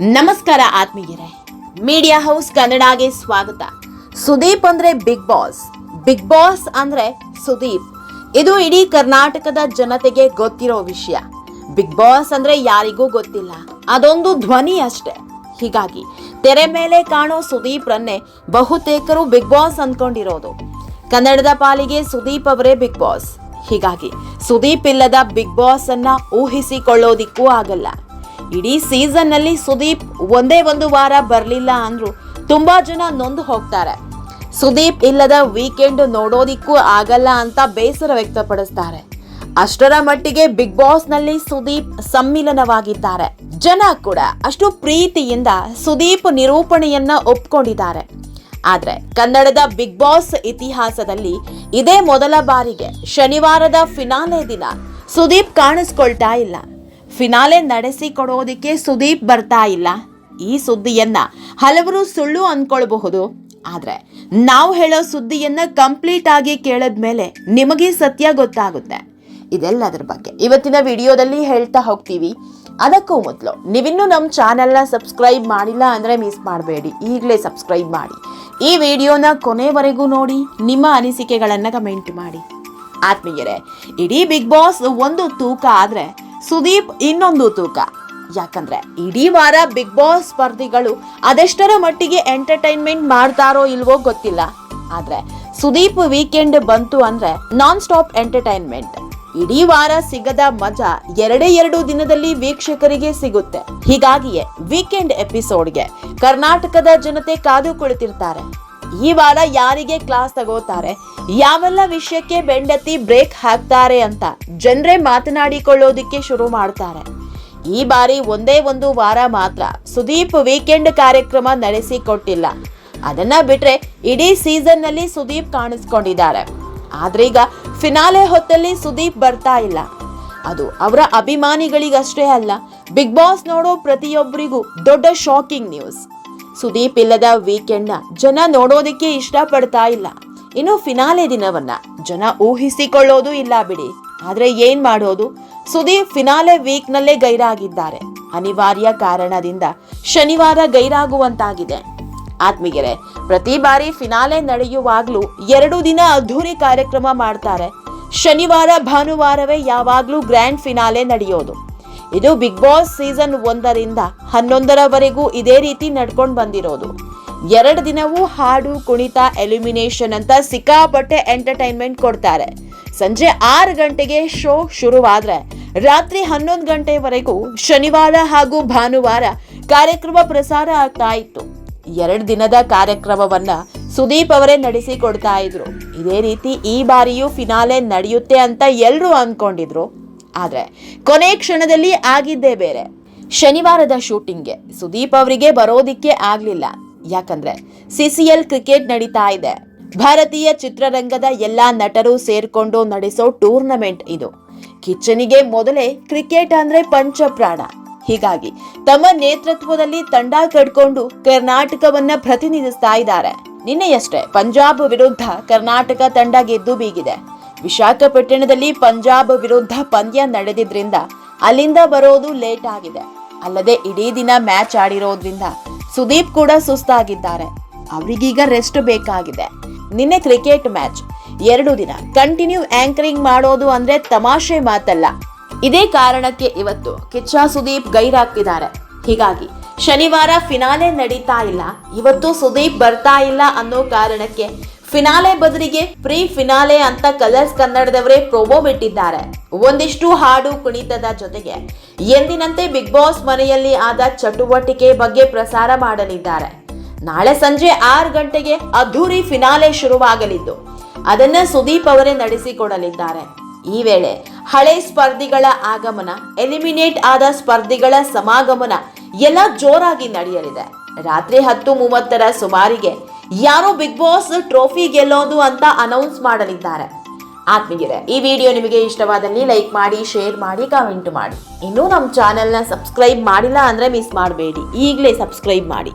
ನಮಸ್ಕಾರ ಆತ್ಮೀಯರೇ. Media house ಕನ್ನಡಗೆ ಸ್ವಾಗತ. ಸುದೀಪ್ ಅಂದ್ರೆ ಬಿಗ್ ಬಾಸ್ ಬಿಗ್ ಬಾಸ್ ಅಂದ್ರೆ ಸುದೀಪ್. ಇದು ಇಡೀ ಕರ್ನಾಟಕದ ಜನತೆಗೆ ಗೊತ್ತಿರೋ ವಿಷಯ. ಬಿಗ್ ಬಾಸ್ ಅಂದ್ರೆ ಯಾರಿಗೂ ಗೊತ್ತಿಲ್ಲ. ಅದೊಂದು ಧ್ವನಿ ಅಷ್ಟೇ. ಹೀಗಾಗಿ ತೆರೆ ಮೇಲೆ ಕಾಣೋ ಸುದೀಪ್ರನ್ನೇ ಬಹುತೇಕರು ಬಿಗ್ ಬಾಸ್ ಅಂದ್ಕೊಂಡಿರೋದು ಕನ್ನಡದ ಪಾಲಿಗೆ ಸುದೀಪ್ ಅವರೇ ಬಿಗ್ ಬಾಸ್ ಹೀಗಾಗಿ ಸುದೀಪ್ ಇಲ್ಲದ ಬಿಗ್ ಬಾಸ್ ಅನ್ನ ಊಹಿಸಿಕೊಳ್ಳೋದಿಕ್ಕೂ ಆಗಲ್ಲ. ಇಡೀ ಸೀಸನ್ನಲ್ಲಿ ಸುದೀಪ್ ಒಂದೇ ಒಂದು ವಾರ ಬರಲಿಲ್ಲ ಅಂದ್ರು ತುಂಬಾ ಜನ ನೊಂದು ಹೋಗ್ತಾರೆ. ಸುದೀಪ್ ಇಲ್ಲದ ವೀಕೆಂಡ್ ನೋಡೋದಿಕ್ಕೂ ಆಗಲ್ಲ ಅಂತ ಬೇಸರ ವ್ಯಕ್ತಪಡಿಸ್ತಾರೆ. ಅಷ್ಟರ ಮಟ್ಟಿಗೆ ಬಿಗ್ ಬಾಸ್ನಲ್ಲಿ ಸುದೀಪ್ ಸಮ್ಮಿಲನವಾಗಿದ್ದಾರೆ. ಜನ ಕೂಡ ಅಷ್ಟು ಪ್ರೀತಿಯಿಂದ ಸುದೀಪ್ ನಿರೂಪಣೆಯನ್ನ ಒಪ್ಕೊಂಡಿದ್ದಾರೆ. ಆದರೆ ಕನ್ನಡದ ಬಿಗ್ ಬಾಸ್ ಇತಿಹಾಸದಲ್ಲಿ ಇದೇ ಮೊದಲ ಬಾರಿಗೆ ಶನಿವಾರದ ಫಿನಾಲೆ ದಿನ ಸುದೀಪ್ ಕಾಣಿಸ್ಕೊಳ್ತಾ ಇಲ್ಲ. ಫಿನಾಲೆ ನಡೆಸಿಕೊಡೋದಕ್ಕೆ ಸುದೀಪ್ ಬರ್ತಾ ಇಲ್ಲ. ಈ ಸುದ್ದಿಯನ್ನ ಹಲವರು ಸುಳ್ಳು ಅಂದ್ಕೊಳ್ಬಹುದು ಆದರೆ ನಾವು ಹೇಳೋ ಸುದ್ದಿಯನ್ನು ಕಂಪ್ಲೀಟ್ ಆಗಿ ಕೇಳದ್ಮೇಲೆ ನಿಮಗೆ ಸತ್ಯ ಗೊತ್ತಾಗುತ್ತೆ. ಇದೆಲ್ಲದರ ಬಗ್ಗೆ ಇವತ್ತಿನ ವಿಡಿಯೋದಲ್ಲಿ ಹೇಳ್ತಾ ಹೋಗ್ತೀವಿ. ಅದಕ್ಕೂ ಮೊದಲು ನೀವಿನ್ನೂ ನಮ್ಮ ಚಾನೆಲ್ನ ಸಬ್ಸ್ಕ್ರೈಬ್ ಮಾಡಿಲ್ಲ ಅಂದರೆ ಮಿಸ್ ಮಾಡಬೇಡಿ. ಈಗಲೇ ಸಬ್ಸ್ಕ್ರೈಬ್ ಮಾಡಿ. ಈ ವಿಡಿಯೋನ ಕೊನೆವರೆಗೂ ನೋಡಿ, ನಿಮ್ಮ ಅನಿಸಿಕೆಗಳನ್ನು ಕಮೆಂಟ್ ಮಾಡಿ. ಆತ್ಮೀಯರೇ, ಇಡೀ ಬಿಗ್ ಬಾಸ್ ಒಂದು ತೂಕ ಆದ್ರೆ ಸುದೀಪ್ ಇನ್ನೊಂದು ತೂಕ. ಯಾಕಂದ್ರೆ ಇಡೀ ವಾರ ಬಿಗ್ ಬಾಸ್ ಸ್ಪರ್ಧಿಗಳು ಅದೆಷ್ಟರ ಮಟ್ಟಿಗೆ ಎಂಟರ್ಟೈನ್ಮೆಂಟ್ ಮಾಡ್ತಾರೋ ಇಲ್ವೋ ಗೊತ್ತಿಲ್ಲ. ಆದ್ರೆ ಸುದೀಪ್ ವೀಕೆಂಡ್ ಬಂತು ಅಂದ್ರೆ ನಾನ್ ಸ್ಟಾಪ್ ಎಂಟರ್ಟೈನ್ಮೆಂಟ್. ಇಡೀ ವಾರ ಸಿಗದ ಮಜಾ ಎರಡೇ ಎರಡು ದಿನದಲ್ಲಿ ವೀಕ್ಷಕರಿಗೆ ಸಿಗುತ್ತೆ. ಹೀಗಾಗಿಯೇ ವೀಕೆಂಡ್ ಎಪಿಸೋಡ್ಗೆ ಕರ್ನಾಟಕದ ಜನತೆ ಕಾದು ಕುಳಿತಿರ್ತಾರೆ. ಈ ವಾರ ಯಾರಿಗೆ ಕ್ಲಾಸ್ ತಗೋತಾರೆ? ಯಾವೆಲ್ಲ ವಿಷಯಕ್ಕೆ ಬೆಂಡತಿ ಬ್ರೇಕ್ ಹಾಕ್ತಾರೆ ಅಂತ ಜನರೇ ಮಾತನಾಡಿಕೊಳ್ಳೋದಿಕ್ಕೆ ಶುರು ಮಾಡ್ತಾರೆ. ಈ ಬಾರಿ ಒಂದೇ ಒಂದು ವಾರ ಮಾತ್ರ ಸುದೀಪ್ ವೀಕೆಂಡ್ ಕಾರ್ಯಕ್ರಮ ನಡೆಸಿಕೊಟ್ಟಿಲ್ಲ. ಅದನ್ನ ಬಿಟ್ರೆ ಇಡೀ ಸೀಸನ್ನಲ್ಲಿ ಸುದೀಪ್ ಕಾಣಿಸ್ಕೊಂಡಿದ್ದಾರೆ. ಆದ್ರೀಗ ಫಿನಾಲೆ ಹೊತ್ತಲ್ಲಿ ಸುದೀಪ್ ಬರ್ತಾ ಇಲ್ಲ. ಅದು ಅವರ ಅಭಿಮಾನಿಗಳಿಗಷ್ಟೇ ಅಲ್ಲ, ಬಿಗ್ ಬಾಸ್ ನೋಡೋ ಪ್ರತಿಯೊಬ್ಬರಿಗೂ ದೊಡ್ಡ ಶಾಕಿಂಗ್ ನ್ಯೂಸ್ ಸುದೀಪ್ ಇಲ್ಲದ ವೀಕೆಂಡ್ನ ಜನ ನೋಡೋದಕ್ಕೆ ಇಷ್ಟಪಡ್ತಾ ಇಲ್ಲ. ಇನ್ನು ಫಿನಾಲೆ ದಿನವನ್ನ ಜನ ಊಹಿಸಿಕೊಳ್ಳೋದು ಇಲ್ಲ ಬಿಡಿ. ಆದ್ರೆ ಏನ್ ಮಾಡೋದು? ಸುದೀಪ್ ಫಿನಾಲೆ ವೀಕ್ನಲ್ಲೇ ಗೈರಾಗಿದ್ದಾರೆ. ಅನಿವಾರ್ಯ ಕಾರಣದಿಂದ ಶನಿವಾರ ಗೈರಾಗುವಂತಾಗಿದೆ. ಆತ್ಮೀಗೆರೆ ಪ್ರತಿ ಬಾರಿ ಫಿನಾಲೆ ನಡೆಯುವಾಗ್ಲೂ ಎರಡು ದಿನ ಅದ್ಧೂರಿ ಕಾರ್ಯಕ್ರಮ ಮಾಡ್ತಾರೆ. ಶನಿವಾರ ಭಾನುವಾರವೇ ಯಾವಾಗ್ಲೂ ಗ್ರ್ಯಾಂಡ್ ಫಿನಾಲೆ ನಡೆಯೋದು. ಇದು ಬಿಗ್ ಬಾಸ್ ಸೀಸನ್ ಒಂದರಿಂದ ಹನ್ನೊಂದರವರೆಗೂ ಇದೇ ರೀತಿ ನಡ್ಕೊಂಡು ಬಂದಿರೋದು. ಎರಡು ದಿನವೂ ಹಾಡು, ಕುಣಿತ ಎಲಿಮಿನೇಷನ್ ಅಂತ ಸಿಕ್ಕಾಪಟ್ಟೆ ಎಂಟರ್ಟೈನ್ಮೆಂಟ್ ಕೊಡ್ತಾರೆ. ಸಂಜೆ ಆರು ಗಂಟೆಗೆ ಶೋ ಶುರುವಾದ್ರೆ ರಾತ್ರಿ ಹನ್ನೊಂದು ಗಂಟೆವರೆಗೂ ಶನಿವಾರ ಹಾಗೂ ಭಾನುವಾರ ಕಾರ್ಯಕ್ರಮ ಪ್ರಸಾರ ಆಗ್ತಾ ಇತ್ತು. ಎರಡು ದಿನದ ಕಾರ್ಯಕ್ರಮವನ್ನ ಸುದೀಪ್ ಅವರೇ ನಡೆಸಿಕೊಡ್ತಾ ಇದ್ರು. ಇದೇ ರೀತಿ ಈ ಬಾರಿಯೂ ಫಿನಾಲೆ ನಡೆಯುತ್ತೆ ಅಂತ ಎಲ್ಲರೂ ಅನ್ಕೊಂಡಿದ್ರು. ಆದ್ರೆ ಕೊನೆ ಕ್ಷಣದಲ್ಲಿ ಆಗಿದ್ದೇ ಬೇರೆ. ಶನಿವಾರದ ಶೂಟಿಂಗ್ಗೆ ಸುದೀಪ್ ಅವರಿಗೆ ಬರೋದಿಕ್ಕೆ ಆಗಲಿಲ್ಲ. ಯಾಕಂದ್ರೆ ಸಿಸಿಎಲ್ ಕ್ರಿಕೆಟ್ ನಡೀತಾ ಇದೆ. ಭಾರತೀಯ ಚಿತ್ರರಂಗದ ಎಲ್ಲಾ ನಟರು ಸೇರ್ಕೊಂಡು ನಡೆಸೋ ಟೂರ್ನಮೆಂಟ್ ಇದು. ಕಿಚ್ಚನಿಗೆ ಮೊದಲೇ ಕ್ರಿಕೆಟ್ ಅಂದ್ರೆ ಪಂಚಪ್ರಾಣ. ಹೀಗಾಗಿ ತಮ್ಮ ನೇತೃತ್ವದಲ್ಲಿ ತಂಡ ಕಟ್ಕೊಂಡು ಕರ್ನಾಟಕವನ್ನ ಪ್ರತಿನಿಧಿಸ್ತಾ ಇದ್ದಾರೆ. ನಿನ್ನೆಯಷ್ಟೇ ಪಂಜಾಬ್ ವಿರುದ್ಧ ಕರ್ನಾಟಕ ತಂಡ ಗೆದ್ದು ಬೀಗಿದೆ. ವಿಶಾಖಪಟ್ಟಣದಲ್ಲಿ ಪಂಜಾಬ್ ವಿರುದ್ಧ ಪಂದ್ಯ ನಡೆದಿದ್ರಿಂದ ಅಲ್ಲಿಂದ ಬರೋದು ಲೇಟ್ ಆಗಿದೆ. ಅಲ್ಲದೆ ಇಡೀ ದಿನ ಮ್ಯಾಚ್ ಆಡಿರೋದ್ರಿಂದ ಸುದೀಪ್ ಕೂಡ ಸುಸ್ತಾಗಿದ್ದಾರೆ. ಅವರಿಗೀಗ ರೆಸ್ಟ್ ಬೇಕಾಗಿದೆ. ನಿನ್ನೆ ಕ್ರಿಕೆಟ್ ಮ್ಯಾಚ್. ಎರಡು ದಿನ ಕಂಟಿನ್ಯೂ ಆಂಕರಿಂಗ್ ಮಾಡೋದು ಅಂದ್ರೆ ತಮಾಷೆ ಮಾತಲ್ಲ. ಇದೇ ಕಾರಣಕ್ಕೆ ಇವತ್ತು ಕಿಚ್ಚ ಸುದೀಪ್ ಗೈರಾಗ್ತಿದ್ದಾರೆ. ಹೀಗಾಗಿ ಶನಿವಾರ ಫಿನಾಲೆ ನಡೀತಾ ಇಲ್ಲ. ಇವತ್ತು ಸುದೀಪ್ ಬರ್ತಾ ಇಲ್ಲ ಅನ್ನೋ ಕಾರಣಕ್ಕೆ ಫಿನಾಲೆ ಬದಲಿಗೆ ಪ್ರೀ ಫಿನಾಲೆ ಅಂತ ಕಲರ್ಸ್ ಕನ್ನಡದವರೇ ಪ್ರೋಮೋ ಬಿಟ್ಟಿದ್ದಾರೆ. ಒಂದಿಷ್ಟು ಹಾಡು ಕುಣಿತದ ಜೊತೆಗೆ ಎಂದಿನಂತೆ ಬಿಗ್ ಬಾಸ್ ಮನೆಯಲ್ಲಿ ಆದ ಚಟುವಟಿಕೆ ಬಗ್ಗೆ ಪ್ರಸಾರ ಮಾಡಲಿದ್ದಾರೆ. ನಾಳೆ ಸಂಜೆ ಆರು ಗಂಟೆಗೆ ಅದ್ಧೂರಿ ಫಿನಾಲೆ ಶುರುವಾಗಲಿದ್ದು, ಅದನ್ನ ಸುದೀಪ್ ಅವರೇ ನಡೆಸಿಕೊಡಲಿದ್ದಾರೆ. ಈ ವೇಳೆ ಹಳೆ ಸ್ಪರ್ಧಿಗಳ ಆಗಮನ, ಎಲಿಮಿನೇಟ್ ಆದ ಸ್ಪರ್ಧಿಗಳ ಸಮಾಗಮನ ಎಲ್ಲ ಜೋರಾಗಿ ನಡೆಯಲಿದೆ. ರಾತ್ರಿ ಹತ್ತು ಮೂವತ್ತರ ಸುಮಾರಿಗೆ ಯಾರೋ ಬಿಗ್ ಬಾಸ್ ಟ್ರೋಫಿ ಗೆಲ್ಲೋದು ಅಂತ ಅನೌನ್ಸ್ ಮಾಡಲಿದ್ದಾರೆ. ಆತ್ಮೀಯರೇ, ಈ ವಿಡಿಯೋ ನಿಮಗೆ ಇಷ್ಟವಾದಲ್ಲಿ ಲೈಕ್ ಮಾಡಿ, ಶೇರ್ ಮಾಡಿ, ಕಮೆಂಟ್ ಮಾಡಿ. ಇನ್ನೂ ನಮ್ಮ ಚಾನೆಲ್ನ ಸಬ್ಸ್ಕ್ರೈಬ್ ಮಾಡಿಲ್ಲ ಅಂದರೆ ಮಿಸ್ ಮಾಡಬೇಡಿ. ಈಗಲೇ ಸಬ್ಸ್ಕ್ರೈಬ್ ಮಾಡಿ.